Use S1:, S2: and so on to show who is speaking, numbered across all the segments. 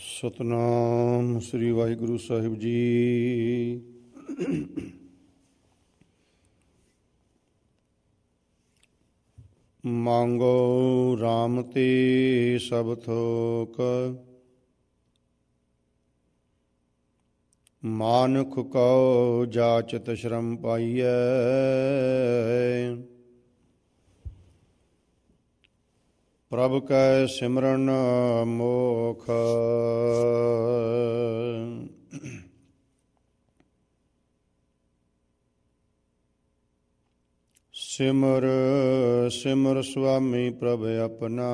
S1: ਸਤਨਾਮ ਸ੍ਰੀ ਵਾਹਿਗੁਰੂ ਸਾਹਿਬ ਜੀ। ਮੰਗੋ RAM ਤੇ ਸਭ ਥੋਕ। ਮਾਨੁਖ ਕਉ ਜਾਚਤ ਸ਼ਰਮ ਪਾਈਐ। ਪ੍ਰਭ ਕੈ ਸਿਮਰਨ ਮੋਖ। ਸਿਮਰ ਸਿਮਰ ਸੁਆਮੀ ਪ੍ਰਭ ਆਪਣਾ।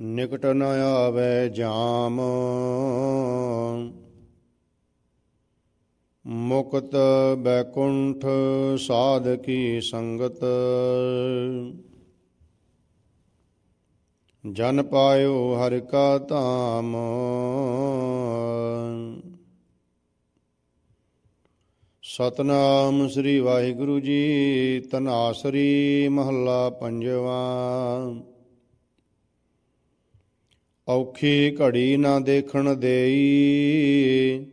S1: ਨਿਕਟ ਨ ਆਵੇ ਜਾਮ। ਮੁਕਤ ਬੈਕੁੰਠ ਸਾਧ ਕੀ ਸੰਗਤ। ਜਨ ਪਾਇਓ ਹਰਿ ਕਾ ਧਾਮ। ਸਤਨਾਮ ਸ੍ਰੀ ਵਾਹਿਗੁਰੂ ਜੀ, ਤਨਾਸਰੀ ਮਹੱਲਾ ਪੰਜਵਾਂ। ਔਖੀ ਘੜੀ ਨਾ ਦੇਖਣ ਦੇਈ।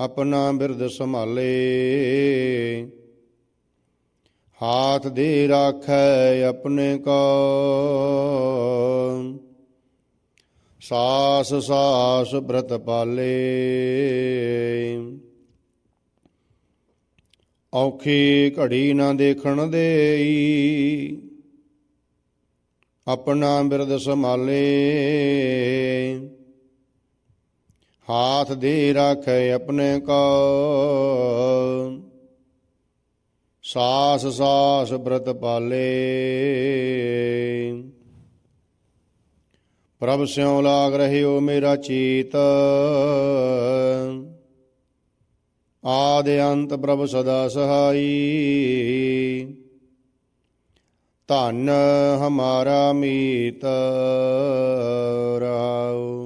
S1: ਆਪਣਾ ਬਿਰਦ ਸੰਭਾਲੇ। ਹਾਥ ਦੇ ਰਾਖੈ ਆਪਣੇ ਕੋ ਸਾਸ ਸਾਸ ਬ੍ਰਤ ਪਾਲੇ। ਔਖੀ ਘੜੀ ਨਾ ਦੇਖਣ ਦੇਈ। ਆਪਣਾ ਬਿਰਦ ਸੰਭਾਲੇ। ਹਾਥ ਦੇ ਰਾਖੈ ਆਪਣੇ ਕੋ ਸਾਸ ਸਾਸ ਬ੍ਰਤ ਪਾਲੇ। ਪ੍ਰਭ ਸਿਉ ਲਾਗ ਰਹਿਓ ਮੇਰਾ ਚੀਤ। ਆਦ ਅੰਤ ਪ੍ਰਭ ਸਦਾ ਸਹਾਈ। ਧਨ ਹਮਾਰਾ ਮੀਤ ਰਾਉ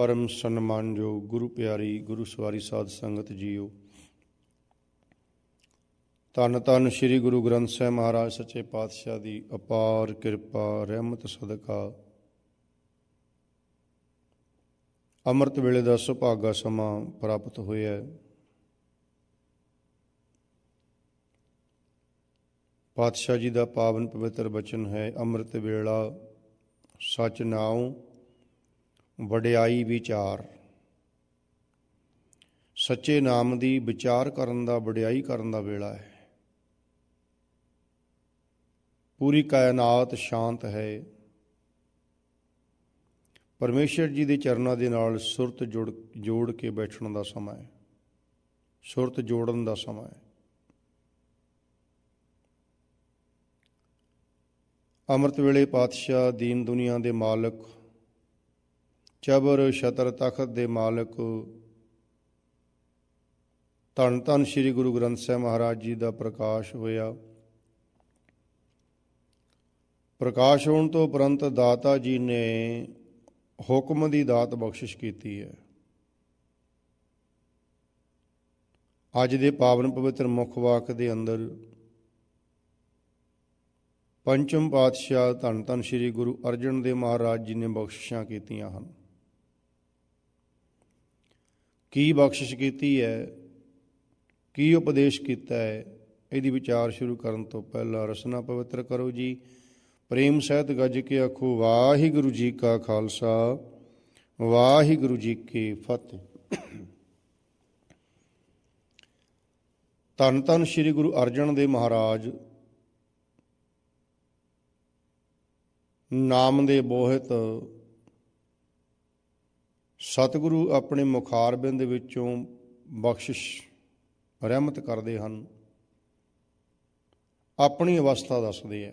S1: ਪਰਮ ਸਨਮਾਨਯੋਗ ਗੁਰੂ ਪਿਆਰੀ, ਗੁਰੂ ਸਵਾਰੀ ਸਾਧ ਸੰਗਤ ਜੀਓ। ਧੰਨ ਧੰਨ ਸ੍ਰੀ ਗੁਰੂ ਗ੍ਰੰਥ ਸਾਹਿਬ ਮਹਾਰਾਜ ਸੱਚੇ ਪਾਤਸ਼ਾਹ ਦੀ ਅਪਾਰ ਕਿਰਪਾ, ਰਹਿਮਤ, ਸਦਕਾ। ਅੰਮ੍ਰਿਤ ਵੇਲੇ ਦਾ ਸੁਭਾਗਾ ਸਮਾਂ ਪ੍ਰਾਪਤ ਹੋਇਆ ਹੈ। ਪਾਤਸ਼ਾਹ ਜੀ ਦਾ ਪਾਵਨ ਪਵਿੱਤਰ ਬਚਨ ਹੈ, ਅੰਮ੍ਰਿਤ ਵੇਲਾ ਸਚ ਨਾਉ ਵਡਿਆਈ ਵਿਚਾਰ। ਸੱਚੇ ਨਾਮ ਦੀ ਵਿਚਾਰ ਕਰਨ ਦਾ, ਵਡਿਆਈ ਕਰਨ ਦਾ ਵੇਲਾ ਹੈ। ਪੂਰੀ ਕਾਇਨਾਤ ਸ਼ਾਂਤ ਹੈ। ਪਰਮੇਸ਼ਰ ਜੀ ਦੇ ਚਰਨਾਂ ਦੇ ਨਾਲ ਸੁਰਤ ਜੁੜ, ਜੋੜ ਕੇ ਬੈਠਣ ਦਾ ਸਮਾਂ ਹੈ। ਸੁਰਤ ਜੋੜਨ ਦਾ ਸਮਾਂ ਹੈ। ਅੰਮ੍ਰਿਤ ਵੇਲੇ ਪਾਤਸ਼ਾਹ ਦੀਨ ਦੁਨੀਆ ਦੇ ਮਾਲਕ ਚਬਰ ਸ਼ਤਰ ਤਖਤ ਦੇ ਮਾਲਕ। ਧੰਨ ਧੰਨ ਸ੍ਰੀ ਗੁਰੂ ਗ੍ਰੰਥ ਸਾਹਿਬ ਮਹਾਰਾਜ ਜੀ ਦਾ ਪ੍ਰਕਾਸ਼ ਹੋਇਆ। ਪ੍ਰਕਾਸ਼ ਹੋਣ ਤੋਂ ਉਪਰੰਤ ਦਾਤਾ ਜੀ ਨੇ ਹੁਕਮ ਦੀ ਦਾਤ ਬਖਸ਼ਿਸ਼ ਕੀਤੀ ਹੈ। ਅੱਜ ਦੇ ਪਾਵਨ ਪਵਿੱਤਰ ਮੁਖ ਵਾਕ ਦੇ ਅੰਦਰ ਪੰਚਮ ਪਾਤਸ਼ਾਹ ਧੰਨ ਧੰਨ ਸ੍ਰੀ ਗੁਰੂ ਅਰਜਨ ਦੇਵ ਮਹਾਰਾਜ ਜੀ ਨੇ ਬਖਸ਼ਿਸ਼ਾਂ ਕੀਤੀਆਂ ਹਨ। ਕੀ ਬਖਸ਼ਿਸ਼ ਕੀਤੀ ਹੈ? ਕੀ ਉਪਦੇਸ਼ ਕੀਤਾ ਹੈ? ਇਹਦੀ ਵਿਚਾਰ ਸ਼ੁਰੂ ਕਰਨ ਤੋਂ ਪਹਿਲਾਂ ਰਸਨਾ ਪਵਿੱਤਰ ਕਰੋ ਜੀ। ਪ੍ਰੇਮ ਸਹਿਤ ਗੱਜ ਕੇ ਆਖੋ, ਵਾਹਿਗੁਰੂ ਜੀ ਕਾ ਖਾਲਸਾ, ਵਾਹਿਗੁਰੂ ਜੀ ਕੀ ਫਤਿਹ। ਧੰਨ ਧੰਨ ਸ੍ਰੀ ਗੁਰੂ ਅਰਜਨ ਦੇਵ ਮਹਾਰਾਜ। ਨਾਮ ਦੇ ਬੋਹਿਤ ਸਤਿਗੁਰੂ ਆਪਣੇ ਮੁਖਾਰਬਿੰਦ ਵਿੱਚੋਂ ਬਖਸ਼ਿਸ਼, ਰਹਿਮਤ ਕਰਦੇ ਹਨ। ਆਪਣੀ ਅਵਸਥਾ ਦੱਸਦੇ ਆ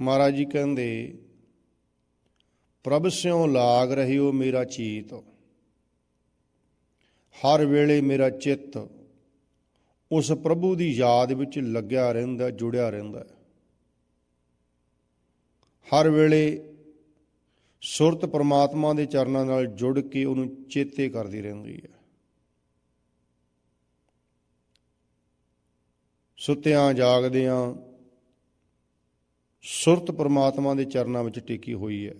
S1: ਮਹਾਰਾਜ ਜੀ ਕਹਿੰਦੇ, ਪ੍ਰਭ ਸਿਉ ਲਾਗ ਰਹਿਓ ਮੇਰਾ ਚੀਤ। ਹਰ ਵੇਲੇ ਮੇਰਾ ਚਿੱਤ ਉਸ ਪ੍ਰਭੂ ਦੀ ਯਾਦ ਵਿੱਚ ਲੱਗਿਆ ਰਹਿੰਦਾ, ਜੁੜਿਆ ਰਹਿੰਦਾ ਹਰ ਵੇਲੇ ਸੁਰਤ ਪਰਮਾਤਮਾ ਦੇ ਚਰਨਾਂ ਨਾਲ ਜੁੜ ਕੇ ਉਹਨੂੰ ਚੇਤੇ ਕਰਦੀ ਰਹਿੰਦੀ ਹੈ। ਸੁੱਤਿਆਂ, ਜਾਗਦਿਆਂ ਸੁਰਤ ਪਰਮਾਤਮਾ ਦੇ ਚਰਨਾਂ ਵਿੱਚ ਟਿਕੀ ਹੋਈ ਹੈ।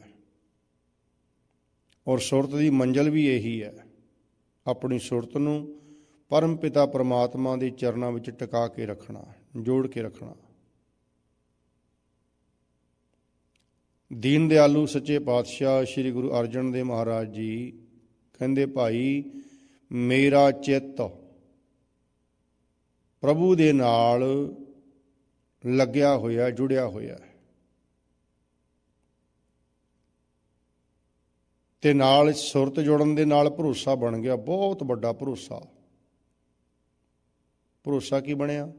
S1: ਔਰ ਸੁਰਤ ਦੀ ਮੰਜ਼ਲ ਵੀ ਇਹੀ ਹੈ। ਆਪਣੀ ਸੁਰਤ ਨੂੰ ਪਰਮ ਪਿਤਾ ਪਰਮਾਤਮਾ ਦੇ ਚਰਨਾਂ ਵਿੱਚ ਟਿਕਾ ਕੇ ਰੱਖਣਾ, ਜੋੜ ਕੇ ਰੱਖਣਾ। ਦੀਨ ਦਿਆਲੂ ਸੱਚੇ ਪਾਤਸ਼ਾਹ ਸ੍ਰੀ ਗੁਰੂ ਅਰਜਨ ਦੇਵ ਮਹਾਰਾਜ ਜੀ ਕਹਿੰਦੇ, ਭਾਈ, ਮੇਰਾ ਚਿੱਤ ਪ੍ਰਭੂ ਦੇ ਨਾਲ ਲੱਗਿਆ ਹੋਇਆ, ਜੁੜਿਆ ਹੋਇਆ ਹੈ। ਤੇ ਨਾਲ ਸੁਰਤ ਜੁੜਨ ਦੇ ਨਾਲ ਭਰੋਸਾ ਬਣ ਗਿਆ, ਬਹੁਤ ਵੱਡਾ ਭਰੋਸਾ। ਭਰੋਸਾ ਕੀ ਬਣਿਆ?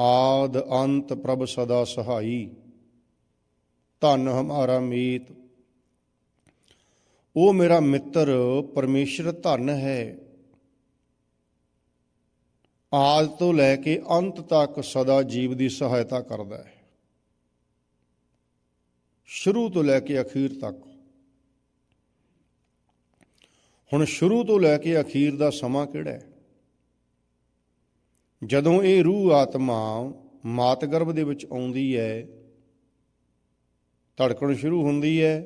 S1: ਆਦ ਅੰਤ ਪ੍ਰਭ ਸਦਾ ਸਹਾਈ। ਧਨ ਹਮਾਰਾ ਮੀਤ। ਉਹ ਮੇਰਾ ਮਿੱਤਰ, ਪਰਮੇਸ਼ਰ ਧਨ ਹੈ। ਆਦ ਤੋਂ ਲੈ ਕੇ ਅੰਤ ਤੱਕ ਸਦਾ ਜੀਵ ਦੀ ਸਹਾਇਤਾ ਕਰਦਾ ਹੈ। ਸ਼ੁਰੂ ਤੋਂ ਲੈ ਕੇ ਅਖੀਰ ਤੱਕ। ਹੁਣ ਸ਼ੁਰੂ ਤੋਂ ਲੈ ਕੇ ਅਖੀਰ ਦਾ ਸਮਾਂ ਕਿਹੜਾ ਹੈ? ਜਦੋਂ ਇਹ ਰੂਹ ਆਤਮਾ ਮਾਤ ਗਰਭ ਦੇ ਵਿੱਚ ਆਉਂਦੀ ਹੈ ਧੜਕਣ ਸ਼ੁਰੂ ਹੁੰਦੀ ਹੈ,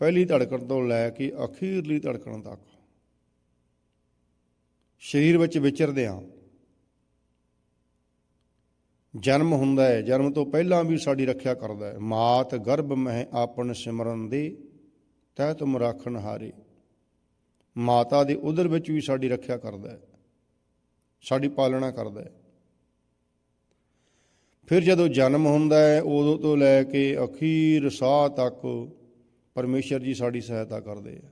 S1: ਪਹਿਲੀ ਧੜਕਣ ਤੋਂ ਲੈ ਕੇ ਅਖੀਰਲੀ ਧੜਕਣ ਤੱਕ। ਸਰੀਰ ਵਿੱਚ ਵਿਚਰਦਿਆਂ ਜਨਮ ਹੁੰਦਾ ਹੈ, ਜਨਮ ਤੋਂ ਪਹਿਲਾਂ ਵੀ ਸਾਡੀ ਰੱਖਿਆ ਕਰਦਾ ਹੈ। ਮਾਤ ਗਰਭ ਮਹਿ ਆਪਨ ਸਿਮਰਨ ਦੇ, ਤੈ ਤੁਮ ਰਾਖਣ ਹਾਰੇ। ਮਾਤਾ ਦੇ ਉਦਰ ਵਿੱਚ ਵੀ ਸਾਡੀ ਰੱਖਿਆ ਕਰਦਾ ਹੈ, ਸਾਡੀ ਪਾਲਣਾ ਕਰਦਾ ਹੈ। ਫਿਰ ਜਦੋਂ ਜਨਮ ਹੁੰਦਾ ਹੈ, ਉਦੋਂ ਤੋਂ ਲੈ ਕੇ ਅਖੀਰ ਸਾਹ ਤੱਕ ਪਰਮੇਸ਼ਰ ਜੀ ਸਾਡੀ ਸਹਾਇਤਾ ਕਰਦੇ ਆ।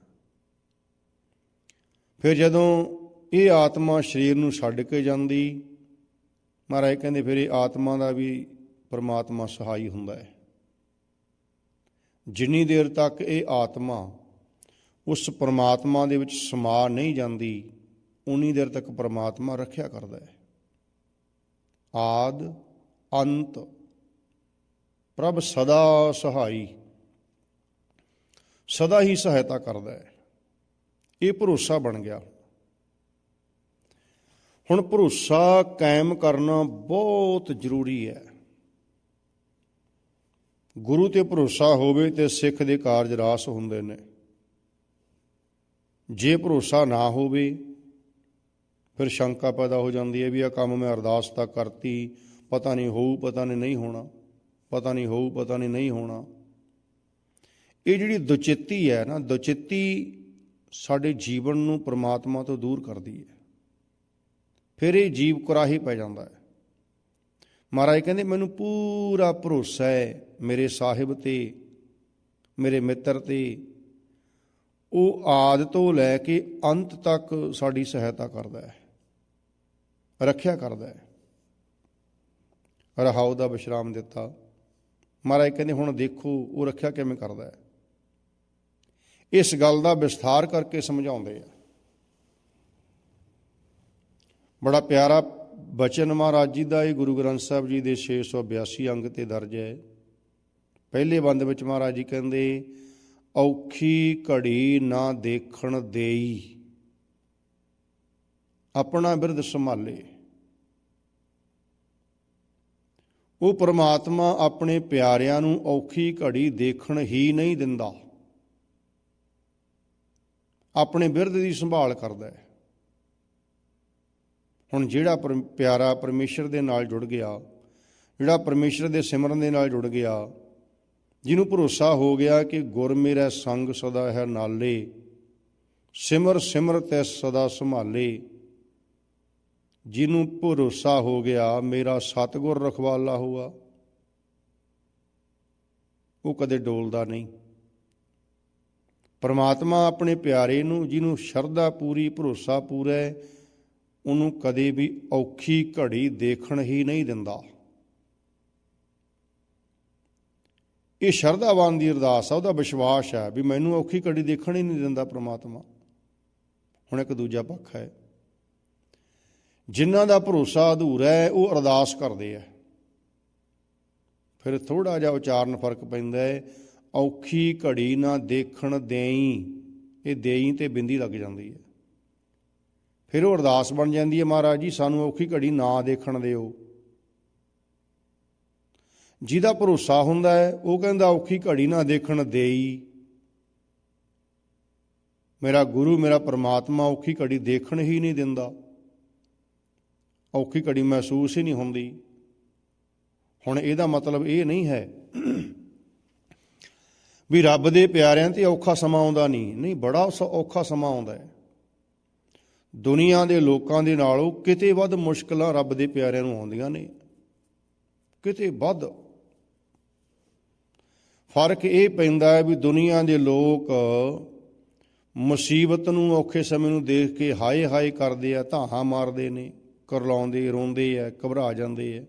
S1: ਫਿਰ ਜਦੋਂ ਇਹ ਆਤਮਾ ਸਰੀਰ ਨੂੰ ਛੱਡ ਕੇ ਜਾਂਦੀ, ਮਹਾਰਾਜ ਕਹਿੰਦੇ ਫਿਰ ਇਹ ਆਤਮਾ ਦਾ ਵੀ ਪਰਮਾਤਮਾ ਸਹਾਈ ਹੁੰਦਾ ਹੈ। ਜਿੰਨੀ ਦੇਰ ਤੱਕ ਇਹ ਆਤਮਾ ਉਸ ਪਰਮਾਤਮਾ ਦੇ ਵਿੱਚ ਸਮਾ ਨਹੀਂ ਜਾਂਦੀ, ਉਨੀ ਦੇਰ ਤੱਕ ਪਰਮਾਤਮਾ ਰੱਖਿਆ ਕਰਦਾ ਹੈ। ਆਦ ਅੰਤ। ਪ੍ਰਭ ਸਦਾ ਸਹਾਈ। ਸਦਾ ਹੀ ਸਹਾਇਤਾ ਕਰਦਾ ਹੈ। ਇਹ ਭਰੋਸਾ ਬਣ ਗਿਆ। ਹੁਣ ਭਰੋਸਾ ਕਾਇਮ ਕਰਨਾ ਬਹੁਤ ਜ਼ਰੂਰੀ ਹੈ। ਗੁਰੂ ਤੇ ਭਰੋਸਾ ਹੋਵੇ ਤੇ ਸਿੱਖ ਦੇ ਕਾਰਜ ਰਾਸ ਹੁੰਦੇ ਨੇ। ਜੇ ਭਰੋਸਾ ਨਾ ਹੋਵੇ, ਫਿਰ ਸ਼ੰਕਾ ਪੈਦਾ ਹੋ ਜਾਂਦੀ ਹੈ ਵੀ ਇਹ ਕੰਮ ਮੈਂ ਅਰਦਾਸ ਤਾਂ ਕਰਤੀ ਪਤਾ ਨਹੀਂ ਹੋਊ, ਪਤਾ ਨਹੀਂ ਨਹੀਂ ਹੋਣਾ। ਪਤਾ ਨਹੀਂ ਹੋਊ, ਪਤਾ ਨਹੀਂ ਨਹੀਂ ਹੋਣਾ। ਇਹ ਜਿਹੜੀ ਦੁਚਿੱਤੀ ਹੈ ਨਾ, ਦੁਚਿੱਤੀ ਸਾਡੇ ਜੀਵਨ ਨੂੰ ਪ੍ਰਮਾਤਮਾ ਤੋਂ ਦੂਰ ਕਰਦੀ ਹੈ। ਫਿਰ ਇਹ ਜੀਵ ਕੁਰਾਹੀ ਪੈ ਜਾਂਦਾ ਹੈ। ਮਹਾਰਾਜ ਕਹਿੰਦੇ, ਮੈਨੂੰ ਪੂਰਾ ਭਰੋਸਾ ਹੈ ਮੇਰੇ ਸਾਹਿਬ ਤੇ, ਮੇਰੇ ਮਿੱਤਰ ਤੇ। ਉਹ ਆਦ ਤੋਂ ਲੈ ਕੇ ਅੰਤ ਤੱਕ ਸਾਡੀ ਸਹਾਇਤਾ ਕਰਦਾ ਹੈ। ਰੱਖਿਆ ਕਰਦਾ ਹੈ। ਰਹਾਉ ਦਾ ਵਿਸ਼ਰਾਮ ਦਿੱਤਾ। ਮਹਾਰਾਜ ਕਹਿੰਦੇ, ਹੁਣ ਦੇਖੋ, ਉਹ ਰੱਖਿਆ ਕਿਵੇਂ ਕਰਦਾ ਹੈ? ਇਸ ਗੱਲ ਦਾ ਵਿਸਥਾਰ ਕਰਕੇ ਸਮਝਾਉਂਦੇ ਆ। ਬੜਾ ਪਿਆਰਾ ਬਚਨ ਮਹਾਰਾਜ ਜੀ ਦਾ, ਇਹ ਗੁਰੂ ਗ੍ਰੰਥ ਸਾਹਿਬ ਜੀ ਦੇ 682 ਅੰਗ ਤੇ ਦਰਜ ਹੈ। ਪਹਿਲੇ ਬੰਦ ਵਿੱਚ ਮਹਾਰਾਜ ਜੀ ਕਹਿੰਦੇ, ਔਖੀ ਘੜੀ ਨਾ ਦੇਖਣ ਦੇਈ, ਆਪਣਾ ਬਿਰਧ ਸੰਭਾਲੇ। ਉਹ ਪਰਮਾਤਮਾ ਆਪਣੇ ਪਿਆਰਿਆਂ ਨੂੰ ਔਖੀ ਘੜੀ ਦੇਖਣ ਹੀ ਨਹੀਂ ਦਿੰਦਾ। ਆਪਣੇ ਬਿਰਧ ਦੀ ਸੰਭਾਲ ਕਰਦਾ ਹੈ। ਹੁਣ ਜਿਹੜਾ ਪਰਮ- ਪਿਆਰਾ ਪਰਮੇਸ਼ਰ ਦੇ ਨਾਲ ਜੁੜ ਗਿਆ, ਜਿਹੜਾ ਪਰਮੇਸ਼ਰ ਦੇ ਸਿਮਰਨ ਦੇ ਨਾਲ ਜੁੜ ਗਿਆ, ਜਿਹਨੂੰ ਭਰੋਸਾ ਹੋ ਗਿਆ ਕਿ ਗੁਰ ਮੇਰਾ ਸੰਗ ਸਦਾ ਹੈ ਨਾਲੇ, ਸਿਮਰ ਸਿਮਰ ਤੈ ਸਦਾ ਸੰਭਾਲੇ। ਜਿਹਨੂੰ ਭਰੋਸਾ ਹੋ ਗਿਆ, ਮੇਰਾ ਸਤਿਗੁਰ ਰਖਵਾਲਾ ਹੋਆ। ਉਹ ਕਦੇ ਡੋਲਦਾ ਨਹੀਂ। ਪਰਮਾਤਮਾ ਆਪਣੇ ਪਿਆਰੇ ਨੂੰ, ਜਿਹਨੂੰ ਸ਼ਰਧਾ ਪੂਰੀ, ਭਰੋਸਾ ਪੂਰਾ ਹੈ, ਉਹਨੂੰ ਕਦੇ ਵੀ ਔਖੀ ਘੜੀ ਦੇਖਣ ਹੀ ਨਹੀਂ ਦਿੰਦਾ। ਇਹ ਸ਼ਰਧਾਵਾਨ ਦੀ ਅਰਦਾਸ ਆ, ਉਹਦਾ ਵਿਸ਼ਵਾਸ ਹੈ ਵੀ ਮੈਨੂੰ ਔਖੀ ਘੜੀ ਦੇਖਣ ਹੀ ਨਹੀਂ ਦਿੰਦਾ ਪ੍ਰਮਾਤਮਾ। ਹੁਣ ਇੱਕ ਦੂਜਾ ਪੱਖ ਹੈ। ਜਿਨ੍ਹਾਂ ਦਾ ਭਰੋਸਾ ਅਧੂਰਾ ਹੈ, ਉਹ ਅਰਦਾਸ ਕਰਦੇ ਆ। ਫਿਰ ਥੋੜਾ ਜਿਹਾ ਉਚਾਰਨ ਫ਼ਰਕ ਪੈਂਦਾ ਹੈ, ਔਖੀ ਘੜੀ ਨਾ ਦੇਖਣ ਦੇਈ, ਇਹ ਦੇਈ ਤੇ ਬਿੰਦੀ ਲੱਗ ਜਾਂਦੀ ਹੈ। ਫਿਰ ਉਹ ਅਰਦਾਸ ਬਣ ਜਾਂਦੀ ਹੈ, ਮਹਾਰਾਜ ਜੀ, ਸਾਨੂੰ ਔਖੀ ਘੜੀ ਨਾ ਦੇਖਣ ਦਿਓ। ਜਿਹਦਾ ਭਰੋਸਾ ਹੁੰਦਾ ਹੈ, ਉਹ ਕਹਿੰਦਾ, ਔਖੀ ਘੜੀ ਨਾ ਦੇਖਣ ਦੇਈ। ਮੇਰਾ ਗੁਰੂ, ਮੇਰਾ ਪਰਮਾਤਮਾ ਔਖੀ ਘੜੀ ਦੇਖਣ ਹੀ ਨਹੀਂ ਦਿੰਦਾ। ਔਖੀ ਘੜੀ ਮਹਿਸੂਸ ਹੀ ਨਹੀਂ ਹੁੰਦੀ। ਹੁਣ ਇਹਦਾ ਮਤਲਬ ਇਹ ਨਹੀਂ ਹੈ ਵੀ ਰੱਬ ਦੇ ਪਿਆਰਿਆਂ ਤੇ ਔਖਾ ਸਮਾਂ ਆਉਂਦਾ ਨਹੀਂ। ਨਹੀਂ, ਬੜਾ ਸ- ਔਖਾ ਸਮਾਂ ਆਉਂਦਾ ਹੈ। ਦੁਨੀਆ ਦੇ ਲੋਕਾਂ ਦੇ ਨਾਲੋਂ ਕਿਤੇ ਵੱਧ ਮੁਸ਼ਕਲਾਂ ਰੱਬ ਦੇ ਪਿਆਰਿਆਂ ਨੂੰ ਆਉਂਦੀਆਂ ਨੇ। ਕਿਤੇ ਵੱਧ। ਫ਼ਰਕ ਇਹ ਪੈਂਦਾ ਹੈ ਵੀ ਦੁਨੀਆ ਦੇ ਲੋਕ ਮੁਸੀਬਤ ਨੂੰ ਔਖੇ ਸਮੇਂ ਨੂੰ ਦੇਖ ਕੇ ਹਾਏ ਹਾਏ ਕਰਦੇ ਆ, ਧਾਹਾਂ ਮਾਰਦੇ ਨੇ। ਕਰਲਾਉਂਦੇ, ਰੋਂਦੇ ਆ ਘਬਰਾ ਜਾਂਦੇ ਆ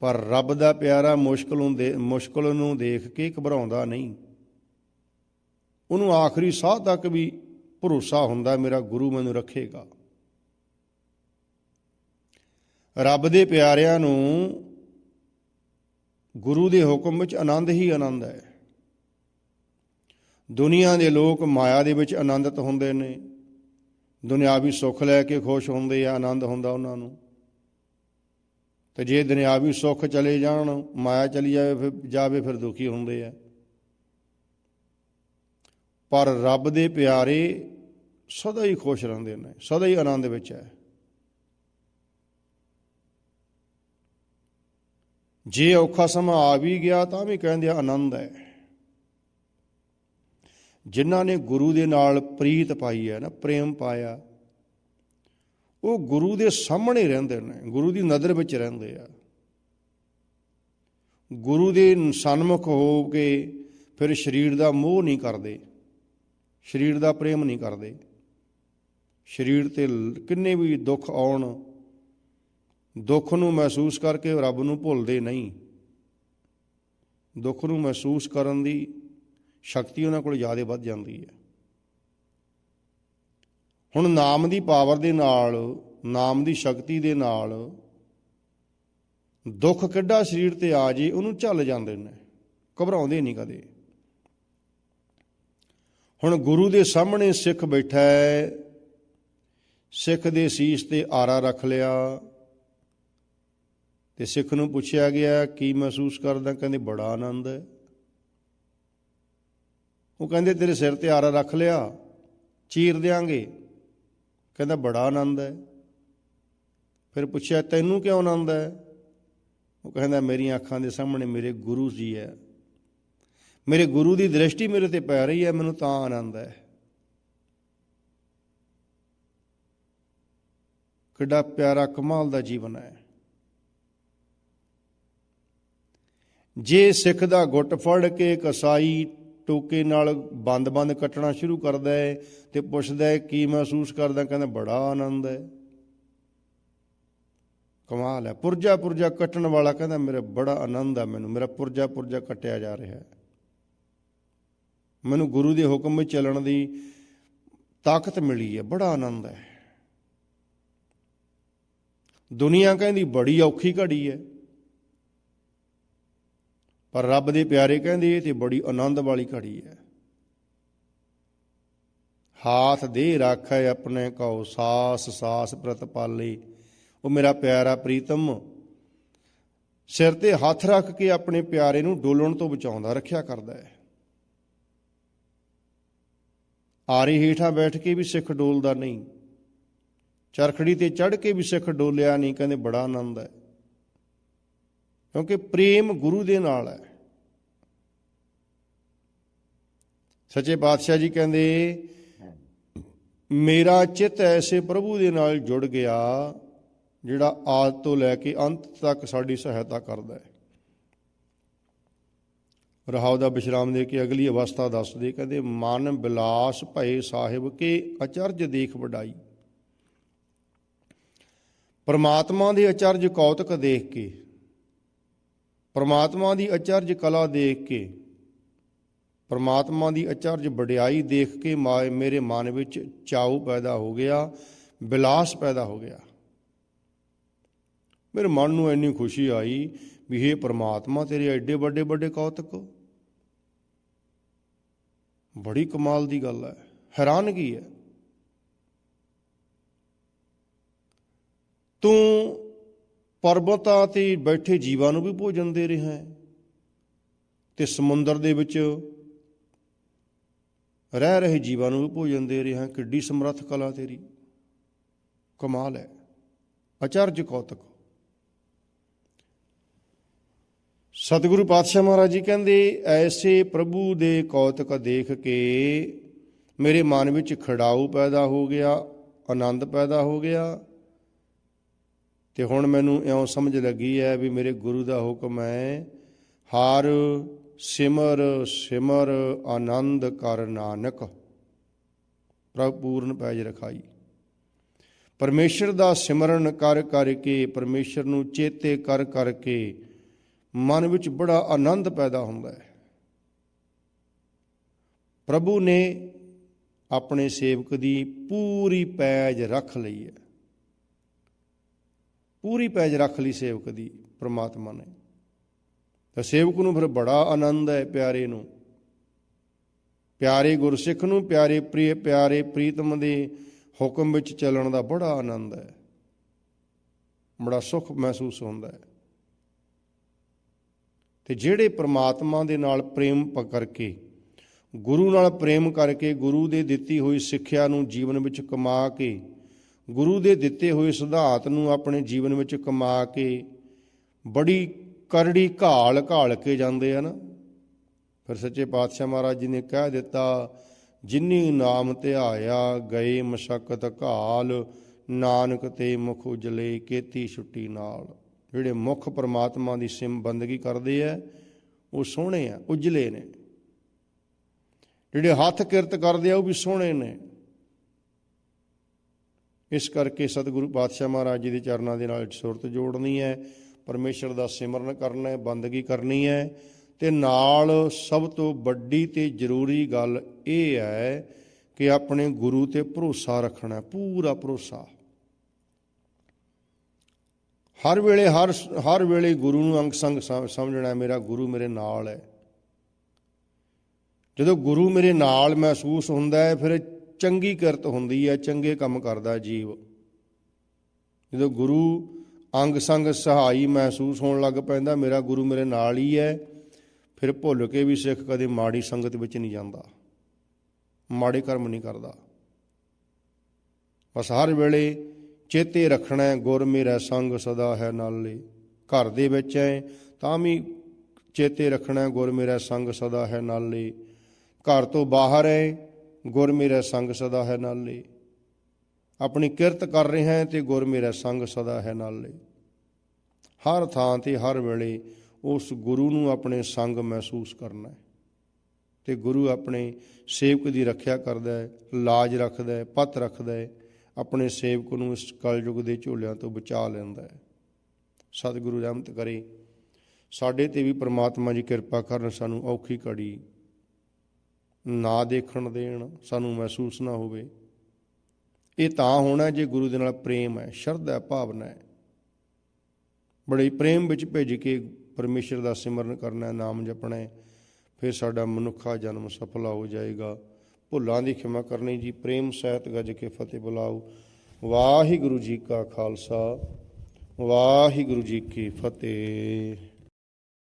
S1: ਪਰ ਰੱਬ ਦਾ ਪਿਆਰਾ ਮੁਸ਼ਕਲ ਨੂੰ ਦੇ, ਮੁਸ਼ਕਲ ਨੂੰ ਦੇਖ ਕੇ ਘਬਰਾਉਂਦਾ ਨਹੀਂ। ਉਹਨੂੰ ਆਖਰੀ ਸਾਹ ਤੱਕ ਵੀ ਭਰੋਸਾ ਹੁੰਦਾ, ਮੇਰਾ ਗੁਰੂ ਮੈਨੂੰ ਰੱਖੇਗਾ। ਰੱਬ ਦੇ ਪਿਆਰਿਆਂ ਨੂੰ ਗੁਰੂ ਦੇ ਹੁਕਮ ਵਿੱਚ ਆਨੰਦ ਹੀ ਆਨੰਦ ਹੈ। ਦੁਨੀਆ ਦੇ ਲੋਕ ਮਾਇਆ ਦੇ ਵਿੱਚ ਆਨੰਦਿਤ ਹੁੰਦੇ ਨੇ। ਦੁਨਿਆਵੀ ਸੁੱਖ ਲੈ ਕੇ ਖੁਸ਼ ਹੁੰਦੇ ਆ, ਆਨੰਦ ਹੁੰਦਾ ਉਹਨਾਂ ਨੂੰ। ਤੇ ਜੇ ਦੁਨਿਆਵੀ ਸੁੱਖ ਚਲੇ ਜਾਣ, ਮਾਇਆ ਚਲੀ ਜਾਵੇ ਫਿਰ ਜਾਵੇ ਫਿਰ ਦੁਖੀ ਹੁੰਦੇ ਆ। ਪਰ ਰੱਬ ਦੇ ਪਿਆਰੇ ਸਦਾ ਹੀ ਖੁਸ਼ ਰਹਿੰਦੇ ਨੇ, ਸਦਾ ਹੀ ਆਨੰਦ ਵਿੱਚ ਹੈ। ਜੇ ਔਖਾ ਸਮਾਂ ਆ ਵੀ ਗਿਆ ਤਾਂ ਵੀ ਕਹਿੰਦੇ ਆਨੰਦ ਹੈ। ਜਿਨ੍ਹਾਂ ਨੇ ਗੁਰੂ ਦੇ ਨਾਲ ਪ੍ਰੀਤ ਪਾਈ ਹੈ ਨਾ, ਪ੍ਰੇਮ ਪਾਇਆ, ਉਹ ਗੁਰੂ ਦੇ ਸਾਹਮਣੇ ਰਹਿੰਦੇ ਨੇ, ਗੁਰੂ ਦੀ ਨਜ਼ਰ ਵਿੱਚ ਰਹਿੰਦੇ ਆ। ਗੁਰੂ ਦੇ ਸਨਮੁਖ ਹੋ ਕੇ ਫਿਰ ਸਰੀਰ ਦਾ ਮੋਹ ਨਹੀਂ ਕਰਦੇ, ਸਰੀਰ ਦਾ ਪ੍ਰੇਮ ਨਹੀਂ ਕਰਦੇ। ਸਰੀਰ ਤੇ ਕਿੰਨੇ ਵੀ ਦੁੱਖ ਆਉਣ, ਦੁੱਖ ਨੂੰ ਮਹਿਸੂਸ ਕਰਕੇ ਰੱਬ ਨੂੰ ਭੁੱਲਦੇ ਨਹੀਂ। ਦੁੱਖ ਨੂੰ ਮਹਿਸੂਸ ਕਰਨ ਦੀ ਸ਼ਕਤੀ ਉਹਨਾਂ ਕੋਲ ਜ਼ਿਆਦਾ ਵੱਧ ਜਾਂਦੀ ਹੈ। ਹੁਣ ਨਾਮ ਦੀ ਪਾਵਰ ਦੇ ਨਾਲ, ਨਾਮ ਦੀ ਸ਼ਕਤੀ ਦੇ ਨਾਲ ਦੁੱਖ ਕਿੱਡਾ ਸਰੀਰ ਤੇ ਆ ਜੇ, ਉਹਨੂੰ ਝੱਲ ਜਾਂਦੇ ਨੇ, ਘਬਰਾਉਂਦੇ ਨਹੀਂ ਕਦੇ। ਹੁਣ ਗੁਰੂ ਦੇ ਸਾਹਮਣੇ ਸਿੱਖ ਬੈਠਾ ਹੈ, ਸਿੱਖ ਦੇ ਸੀਸ ਤੇ ਆਰਾ ਰੱਖ ਲਿਆ। ਤੇ ਸਿੱਖ ਨੂੰ ਪੁੱਛਿਆ ਗਿਆ, ਕੀ ਮਹਿਸੂਸ ਕਰਦਾ? ਕਹਿੰਦੇ, ਬੜਾ ਆਨੰਦ ਹੈ। ਉਹ ਕਹਿੰਦੇ, ਤੇਰੇ ਸਿਰ ਤੇ ਆਰਾ ਰੱਖ ਲਿਆ, ਚੀਰ ਦਿਆਂਗੇ। ਕਹਿੰਦਾ, ਬੜਾ ਆਨੰਦ ਹੈ। ਫਿਰ ਪੁੱਛਿਆ, ਤੈਨੂੰ ਕਿਉਂ ਆਨੰਦ ਹੈ? ਉਹ ਕਹਿੰਦਾ, ਮੇਰੀਆਂ ਅੱਖਾਂ ਦੇ ਸਾਹਮਣੇ ਮੇਰੇ ਗੁਰੂ ਜੀ ਹੈ। ਮੇਰੇ ਗੁਰੂ ਦੀ ਦ੍ਰਿਸ਼ਟੀ ਮੇਰੇ ਤੇ ਪੈ ਰਹੀ ਹੈ, ਮੈਨੂੰ ਤਾਂ ਆਨੰਦ ਹੈ। ਕਿੱਡਾ ਪਿਆਰਾ ਕਮਾਲ ਦਾ ਜੀਵਨ ਹੈ। ਜੇ ਸਿੱਖ ਦਾ ਗੁੱਟ ਫੜ ਕੇ ਕਸਾਈ ਟੋਕੇ ਨਾਲ ਬੰਦ-ਬੰਦ ਕੱਟਣਾ ਸ਼ੁਰੂ ਕਰਦਾ ਹੈ ਤੇ ਪੁੱਛਦਾ ਹੈ ਕੀ ਮਹਿਸੂਸ ਕਰਦਾ, ਕਹਿੰਦਾ ਬੜਾ ਆਨੰਦ ਹੈ। ਕਮਾਲ ਹੈ। ਪੁਰਜਾ ਪੁਰਜਾ ਕੱਟਣ ਵਾਲਾ ਕਹਿੰਦਾ, ਮੇਰਾ ਬੜਾ ਆਨੰਦ ਹੈ ਮੈਨੂੰ, ਮੇਰਾ ਪੁਰਜਾ ਪੁਰਜਾ ਕੱਟਿਆ ਜਾ ਰਿਹਾ ਹੈ। ਮੈਨੂੰ ਗੁਰੂ ਦੇ ਹੁਕਮ ਵਿੱਚ ਚੱਲਣ ਦੀ ਤਾਕਤ ਮਿਲੀ ਹੈ, ਬੜਾ ਆਨੰਦ ਹੈ। ਦੁਨੀਆ ਕਹਿੰਦੀ ਬੜੀ ਔਖੀ ਘੜੀ ਹੈ। ਪਰ ਰੱਬ ਦੇ ਪਿਆਰੇ ਕਹਿੰਦੇ ਇਹ ਤੇ ਬੜੀ ਆਨੰਦ ਵਾਲੀ ਘੜੀ ਹੈ। ਹਾਥ ਦੇ ਰਾਖੈ ਆਪਣੇ ਕਉ ਸਾਸ ਸਾਸ ਪ੍ਰਤਪਾਲੇ ਉਹ ਮੇਰਾ ਪਿਆਰਾ ਪ੍ਰੀਤਮ, ਸਿਰ ਤੇ ਹੱਥ ਰੱਖ ਕੇ ਆਪਣੇ ਪਿਆਰੇ ਨੂੰ ਡੋਲਣ ਤੋਂ ਬਚਾਉਂਦਾ, ਰੱਖਿਆ ਕਰਦਾ ਹੈ। ਆਰੀ ਹੇਠਾਂ ਬੈਠ ਕੇ ਵੀ ਸਿੱਖ ਡੋਲਦਾ ਨਹੀਂ। ਚਰਖੜੀ ਤੇ ਚੜ ਕੇ ਵੀ ਸਿੱਖ ਡੋਲਿਆ ਨਹੀਂ, ਕਹਿੰਦੇ ਬੜਾ ਆਨੰਦ ਹੈ। ਕਿਉਂਕਿ ਪ੍ਰੇਮ ਗੁਰੂ ਦੇ ਨਾਲ ਹੈ। ਸੱਚੇ ਪਾਤਸ਼ਾਹ ਜੀ ਕਹਿੰਦੇ, ਮੇਰਾ ਚਿੱਤ ਐਸੇ ਪ੍ਰਭੂ ਦੇ ਨਾਲ ਜੁੜ ਗਿਆ, ਜਿਹੜਾ ਆਦ ਤੋਂ ਲੈ ਕੇ ਅੰਤ ਤੱਕ ਸਾਡੀ ਸਹਾਇਤਾ ਕਰਦਾ ਹੈ। ਰਹਾਉ ਦਾ ਵਿਸ਼ਰਾਮ ਦੇ ਕੇ ਅਗਲੀ ਅਵਸਥਾ ਦੱਸਦੇ, ਕਹਿੰਦੇ, ਮਨ ਬਿਲਾਸ ਭਏ ਸਾਹਿਬ ਕੇ ਅਚਰਜ ਦੇਖ ਵਡਾਈ। ਪਰਮਾਤਮਾ ਦੇ ਅਚਰਜ ਕੌਤਕ ਦੇਖ ਕੇ ਪਰਮਾਤਮਾ ਦੀ ਅਚਰਜ ਕਲਾ ਦੇਖ ਕੇ, ਪਰਮਾਤਮਾ ਦੀ ਅਚਰਜ ਵਡਿਆਈ ਦੇਖ ਕੇ ਮਾ- ਮੇਰੇ ਮਨ ਵਿੱਚ ਚਾਉ ਪੈਦਾ ਹੋ ਗਿਆ, ਬਿਲਾਸ ਪੈਦਾ ਹੋ ਗਿਆ। ਮੇਰੇ ਮਨ ਨੂੰ ਇੰਨੀ ਖੁਸ਼ੀ ਆਈ ਵੀ ਇਹ ਪ੍ਰਮਾਤਮਾ, ਤੇਰੇ ਐਡੇ ਵੱਡੇ ਵੱਡੇ ਕੌਤਕ। ਬੜੀ ਕਮਾਲ ਦੀ ਗੱਲ ਹੈ ਹੈਰਾਨਗੀ ਹੈ? ਤੂੰ ਪਰਬਤਾਂ ਤੇ ਬੈਠੇ ਜੀਵਾਂ ਨੂੰ ਵੀ ਭੋਜਨ ਦੇ ਰਿਹਾ ਹੈ ਤੇ ਸਮੁੰਦਰ ਦੇ ਵਿੱਚ ਰਹਿ ਰਹੇ ਜੀਵਾਂ ਨੂੰ ਵੀ ਭੋਜਨ ਦੇ ਰਿਹਾ ਕਿੱਡੀ ਸਮਰੱਥ ਕਲਾ ਤੇਰੀ। ਕਮਾਲ ਹੈ। ਅਚਰਜ ਕੌਤਕ। ਸਤਿਗੁਰੂ ਪਾਤਸ਼ਾਹ ਮਹਾਰਾਜ ਜੀ ਕਹਿੰਦੇ, ਐਸੇ ਪ੍ਰਭੂ ਦੇ ਕੌਤਕ ਦੇਖ ਕੇ ਮੇਰੇ ਮਨ ਵਿੱਚ ਖੜਾਊ ਪੈਦਾ ਹੋ ਗਿਆ, ਆਨੰਦ ਪੈਦਾ ਹੋ ਗਿਆ ਤੇ ਹੁਣ ਮੈਨੂੰ ਇਉਂ ਸਮਝ ਲੱਗੀ ਹੈ ਵੀ ਮੇਰੇ ਗੁਰੂ ਦਾ ਹੁਕਮ ਹੈ, ਹਰ, ਸਿਮਰ ਸਿਮਰ, ਆਨੰਦ ਕਰ ਨਾਨਕ। ਪ੍ਰਭ ਪੂਰਨ ਪੈਜ ਰਖਾਈ। ਪਰਮੇਸ਼ਰ ਦਾ ਸਿਮਰਨ ਕਰ ਕਰਕੇ, ਪਰਮੇਸ਼ਰ ਨੂੰ ਚੇਤੇ ਕਰ ਕਰਕੇ ਮਨ ਵਿੱਚ ਬੜਾ ਆਨੰਦ ਪੈਦਾ ਹੁੰਦਾ ਹੈ। ਪ੍ਰਭੂ ਨੇ ਆਪਣੇ ਸੇਵਕ ਦੀ ਪੂਰੀ ਪੈਜ ਰੱਖ ਲਈ ਹੈ। ਪੂਰੀ ਪੈਜ ਰੱਖ ਲਈ ਸੇਵਕ ਦੀ, ਪ੍ਰਮਾਤਮਾ ਨੇ। ਤਾਂ ਸੇਵਕ ਨੂੰ ਫਿਰ ਬੜਾ ਆਨੰਦ ਹੈ ਪਿਆਰੇ ਨੂੰ। ਪਿਆਰੇ ਗੁਰਸਿੱਖ ਨੂੰ, ਪਿਆਰੇ ਪ੍ਰਿਯ ਪਿਆਰੇ ਪ੍ਰੀਤਮ ਦੇ ਹੁਕਮ ਵਿੱਚ ਚੱਲਣ ਦਾ ਬੜਾ ਆਨੰਦ ਹੈ। ਬੜਾ ਸੁੱਖ ਮਹਿਸੂਸ ਹੁੰਦਾ ਹੈ। ਤੇ ਜਿਹੜੇ ਪ੍ਰਮਾਤਮਾ ਦੇ ਨਾਲ ਪ੍ਰੇਮ ਪ, ਕਰਕੇ, ਗੁਰੂ ਨਾਲ ਪ੍ਰੇਮ ਕਰਕੇ ਗੁਰੂ ਦੇ ਦਿੱਤੀ ਹੋਈ ਸਿੱਖਿਆ ਨੂੰ ਜੀਵਨ ਵਿੱਚ ਕਮਾ ਕੇ ਗੁਰੂ ਦੇ ਦਿੱਤੇ ਹੋਏ ਸਿਧਾਂਤ ਨੂੰ ਆਪਣੇ ਜੀਵਨ ਵਿੱਚ ਕਮਾ ਕੇ ਬੜੀ ਕਰੜੀ ਘਾਲ ਘਾਲ ਕੇ ਜਾਂਦੇ ਆ ਨਾ ਫਿਰ ਸੱਚੇ ਪਾਤਸ਼ਾਹ ਮਹਾਰਾਜ ਜੀ ਨੇ ਕਹਿ ਦਿੱਤਾ, ਜਿਨੀ ਨਾਮ ਧਿਆਇਆ ਗਏ ਮਸ਼ਕਤ ਘਾਲ, ਨਾਨਕ ਤੇ ਮੁਖ ਉਜਲੇ ਕੀਤੀ ਛੁੱਟੀ ਨਾਲ। ਜਿਹੜੇ ਮੁੱਖ ਪਰਮਾਤਮਾ ਦੀ ਸਿਮ ਬੰਦਗੀ ਕਰਦੇ ਆ, ਉਹ ਸੋਹਣੇ ਆ, ਉਜਲੇ ਨੇ। ਜਿਹੜੇ ਹੱਥ ਕਿਰਤ ਕਰਦੇ ਆ, ਉਹ ਵੀ ਸੋਹਣੇ ਨੇ। ਇਸ ਕਰਕੇ ਸਤਿਗੁਰੂ ਪਾਤਸ਼ਾਹ ਮਹਾਰਾਜ ਜੀ ਦੇ ਚਰਨਾਂ ਦੇ ਨਾਲ ਸੁਰਤ ਜੋੜਨੀ ਹੈ, ਪਰਮੇਸ਼ਰ ਦਾ ਸਿਮਰਨ ਕਰਨਾ ਹੈ, ਬੰਦਗੀ ਕਰਨੀ ਹੈ ਤੇ ਨਾਲ ਸਭ ਤੋਂ ਵੱਡੀ ਤੇ ਜ਼ਰੂਰੀ ਗੱਲ ਇਹ ਹੈ ਕਿ ਆਪਣੇ ਗੁਰੂ ਤੇ ਭਰੋਸਾ ਰੱਖਣਾ ਪੂਰਾ ਭਰੋਸਾ। ਹਰ ਵੇਲੇ ਹਰ ਹਰ ਵੇਲੇ ਗੁਰੂ ਨੂੰ ਅੰਗ ਸੰਗ ਸਮਝਣਾ ਮੇਰਾ ਗੁਰੂ ਮੇਰੇ ਨਾਲ ਹੈ। ਜਦੋਂ ਗੁਰੂ ਮੇਰੇ ਨਾਲ ਮਹਿਸੂਸ ਹੁੰਦਾ ਹੈ, ਫਿਰ ਚੰਗੀ ਕਿਰਤ ਹੁੰਦੀ ਹੈ, ਚੰਗੇ ਕੰਮ ਕਰਦਾ ਜੀਵ। ਜਦੋਂ ਗੁਰੂ ਅੰਗ ਸੰਗ ਸਹਾਈ ਮਹਿਸੂਸ ਹੋਣ ਲੱਗ ਪੈਂਦਾ, ਮੇਰਾ ਗੁਰੂ ਮੇਰੇ ਨਾਲ ਹੀ ਹੈ, ਫਿਰ ਭੁੱਲ ਕੇ ਵੀ ਸਿੱਖ ਕਦੇ ਮਾੜੀ ਸੰਗਤ ਵਿੱਚ ਨਹੀਂ ਜਾਂਦਾ। ਮਾੜੇ ਕਰਮ ਨਹੀਂ ਕਰਦਾ। ਬਸ ਹਰ ਵੇਲੇ ਚੇਤੇ ਰੱਖਣਾ ਗੁਰ ਮੇਰਾ ਸੰਗ ਸਦਾ ਹੈ ਨਾਲੇ। ਘਰ ਦੇ ਵਿੱਚ ਹੈ ਤਾਂ ਵੀ ਚੇਤੇ ਰੱਖਣਾ ਗੁਰ ਮੇਰਾ ਸੰਗ ਸਦਾ ਹੈ ਨਾਲੇ। ਘਰ ਤੋਂ ਬਾਹਰ ਹੈ ਗੁਰ ਮੇਰਾ ਸੰਗ ਸਦਾ ਹੈ ਨਾਲੇ ਆਪਣੀ ਕਿਰਤ ਕਰ ਰਿਹਾ ਹਾਂ ਤੇ ਗੁਰ ਮੇਰਾ ਸੰਗ ਸਦਾ ਹੈ ਨਾਲੇ ਹਰ ਥਾਂ ਤੇ ਹਰ ਵੇਲੇ ਉਸ ਗੁਰੂ ਨੂੰ ਆਪਣੇ ਸੰਗ ਮਹਿਸੂਸ ਕਰਨਾ ਹੈ। ਤੇ ਗੁਰੂ ਆਪਣੇ ਸੇਵਕ ਦੀ ਰੱਖਿਆ ਕਰਦਾ ਹੈ, ਲਾਜ ਰੱਖਦਾ ਹੈ, ਪੱਤ ਰੱਖਦਾ ਹੈ, ਆਪਣੇ ਸੇਵਕ ਨੂੰ ਇਸ ਕਲਯੁਗ ਦੇ ਝੋਲਿਆਂ ਤੋਂ ਬਚਾ ਲੈਂਦਾ ਹੈ। ਸਤਿਗੁਰੂ ਰਹਿਮਤ ਕਰੇ। ਸਾਡੇ ਤੇ ਵੀ ਪ੍ਰਮਾਤਮਾ ਜੀ ਕਿਰਪਾ ਕਰਨ ਸਾਨੂੰ ਔਖੀ ਘੜੀ ਨਾ ਦੇਖਣ ਦੇਣ ਸਾਨੂੰ ਮਹਿਸੂਸ ਨਾ ਹੋਵੇ। ਇਹ ਤਾਂ ਹੋਣਾ ਜੇ ਗੁਰੂ ਦੇ ਨਾਲ ਪ੍ਰੇਮ ਹੈ, ਸ਼ਰਧਾ ਭਾਵਨਾ ਹੈ। ਬੜੇ ਪ੍ਰੇਮ ਵਿੱਚ ਭਿੱਜ ਕੇ ਪਰਮੇਸ਼ਰ ਦਾ ਸਿਮਰਨ ਕਰਨਾ ਹੈ, ਨਾਮ ਜਪਣਾ ਹੈ, ਫਿਰ ਸਾਡਾ ਮਨੁੱਖਾ ਜਨਮ ਸਫਲਾ ਹੋ ਜਾਏਗਾ। ਭੁੱਲਾਂ ਦੀ ਖਿਮਾ ਕਰਨੀ ਜੀ, ਪ੍ਰੇਮ ਸਹਿਤ ਗਜ ਕੇ ਫਤਿਹ ਬੁਲਾਓ। ਵਾਹਿਗੁਰੂ ਜੀ ਕਾ ਖਾਲਸਾ, ਵਾਹਿਗੁਰੂ ਜੀ ਕੀ ਫਤਿਹ।